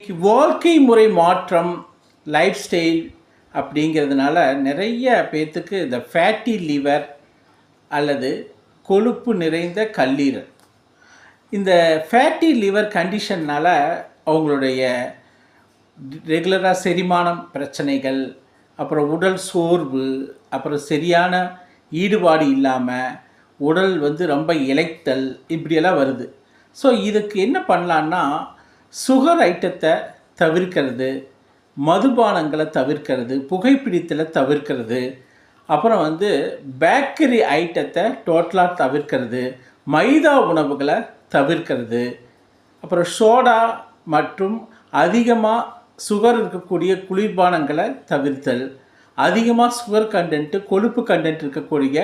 வாழ்க்கை முறை மாற்றம் லைஃப் ஸ்டைல் அப்படிங்கிறதுனால நிறைய பேர்த்துக்கு இந்த ஃபேட்டி லிவர் அல்லது கொழுப்பு நிறைந்த கல்லீரல். இந்த ஃபேட்டி லிவர் கண்டிஷன்னால் அவங்களுடைய ரெகுலராக செரிமானம் பிரச்சனைகள் அப்புறம் உடல் சோர்வு அப்புறம் சரியான ஈடுபாடு இல்லாமல் உடல் வந்து ரொம்ப இளைத்தல் இப்படியெல்லாம் வருது. ஸோ இதுக்கு என்ன பண்ணலான்னா சுகர் ஐட்டத்தை தவிர்க்கிறது மதுபானங்களை தவிர்க்கிறது புகைப்பிடித்தலை தவிர்க்கிறது அப்புறம் வந்து பேக்கரி ஐட்டத்தை டோட்டலாக தவிர்க்கிறது மைதா உணவுகளை தவிர்க்கிறது அப்புறம் சோடா மற்றும் அதிகமாக சுகர் இருக்கக்கூடிய குளிர்பானங்களை தவிர்த்தல் அதிகமாக சுகர் கண்டென்ட்டு கொழுப்பு கண்டென்ட் இருக்கக்கூடிய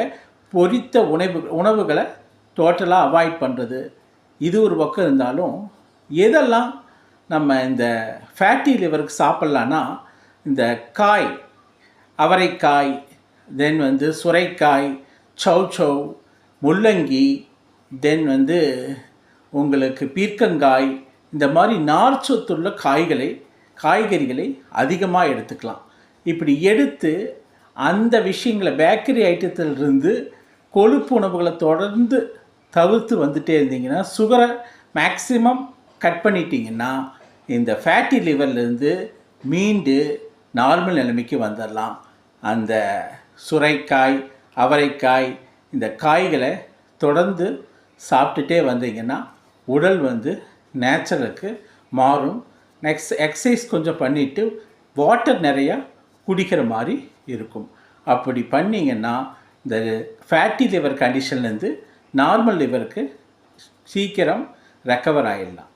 பொரித்த உணவு உணவுகளை டோட்டலாக அவாய்ட் பண்ணுறது இது ஒரு பக்கம் இருந்தாலும் எதெல்லாம் நம்ம இந்த ஃபேட்டி லிவருக்கு சாப்பிட்லான்னா இந்த காய் அவரைக்காய் தென் வந்து சுரைக்காய் சௌ சௌ முள்ளங்கி தென் வந்து உங்களுக்கு பீர்க்கங்காய் இந்த மாதிரி நார்ச்சத்துள்ள காய்களை காய்கறிகளை அதிகமாக எடுத்துக்கலாம். இப்படி எடுத்து அந்த விஷயங்களை பேக்கரி ஐட்டத்திலிருந்து கொழுப்பு உணவுகளை தொடர்ந்து தவிர்த்து வந்துட்டே இருந்தீங்கன்னா சுகரை மேக்சிமம் கட் பண்ணிட்டீங்கன்னா இந்த ஃபேட்டி லிவர்லேருந்து மீண்டு நார்மல் நிலைமைக்கு வந்துடலாம் அந்த சுரைக்காய் அவரைக்காய் இந்த காய்களை தொடர்ந்து சாப்பிட்டுட்டே வந்தீங்கன்னா உடல் வந்து நேச்சுரலுக்கு மாறும். நெக்ஸ்ட் எக்ஸசைஸ் கொஞ்சம் பண்ணிவிட்டு வாட்டர் நிறையா குடிக்கிற மாதிரி இருக்கும். அப்படி பண்ணிங்கன்னா இந்த ஃபேட்டி லிவர் கண்டிஷன்லேருந்து நார்மல் லிவருக்கு சீக்கிரம் ரெக்கவர் ஆகிடலாம்